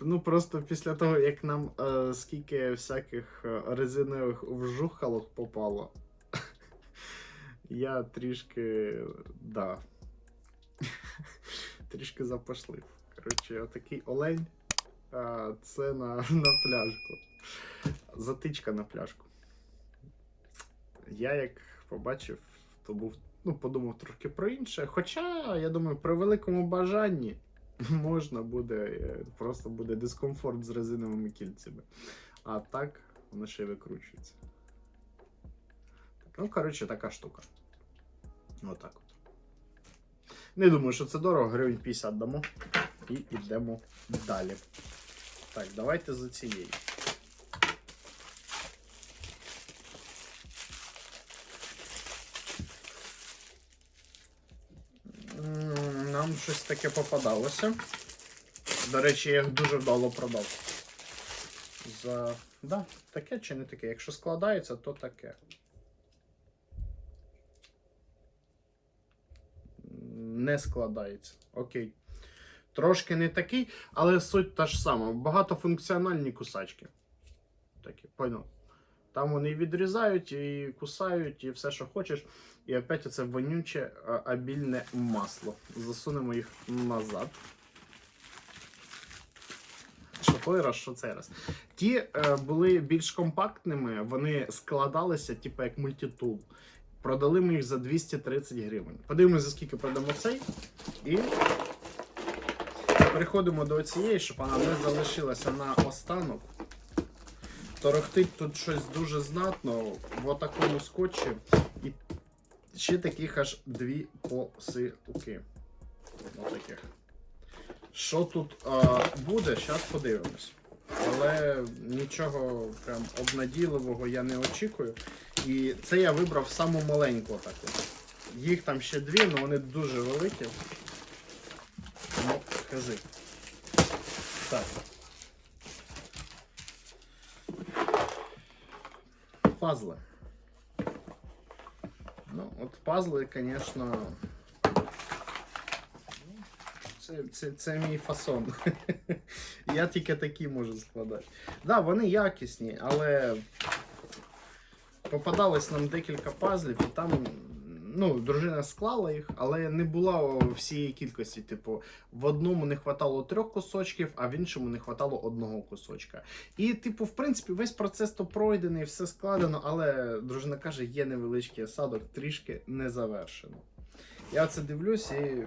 Ну просто після того, як нам е, скільки всяких е, резинових вжухалок попало, я трішки. да. трішки запашлив. Коротше, отакий олень. Це на, на пляжку. Затичка на пляжку. Я як побачив, то був, ну, подумав трохи про інше. Хоча, я думаю, при великому бажанні можна буде, е, просто буде дискомфорт з резиновими кільцями. А так, воно ще й викручується. Ну, коротше, така штука. Отак от. Не думаю, що це дорого, гривень 50 дамо. І йдемо далі. Так, давайте за цією. Нам щось таке попадалося. До речі, я їх дуже вдало продав. За. Да, таке чи не таке? Якщо складається, то таке. Не складається. Окей. Трошки не такий, але суть та ж сама. Багатофункціональні кусачки. Такі, понял. Там вони відрізають, і кусають, і все, що хочеш. І опять оце вонюче обільне масло. Засунемо їх назад. Що той раз, що цей раз. Ті е, були більш компактними, вони складалися, типу, як мультитул. Продали ми їх за 230 гривень. Подивимося, за скільки продамо цей. І переходимо до цієї, щоб вона не залишилася на останок. Торохтить тут щось дуже знатно в такому скотчі. І ще таких аж дві посилки. Отаких. Що тут а, буде, зараз подивимось. Але нічого прям обнадійливого я не очікую. І це я вибрав саму маленьку таку. Їх там ще дві, але вони дуже великі. Ну, хази. Так. Пазли. Ну, от пазли, звісно. Це мій фасон. Я тільки такі можу складати. Так, да, вони якісні, але попадалось нам декілька пазлів, і там ну, дружина склала їх, але не було всієї кількості. Типу, в одному не хватало трьох кусочків, а в іншому не хватало одного кусочка. І, типу, в принципі, весь процес то пройдений, все складено, але дружина каже, є невеличкий осадок, трішки не завершено. Я це дивлюсь і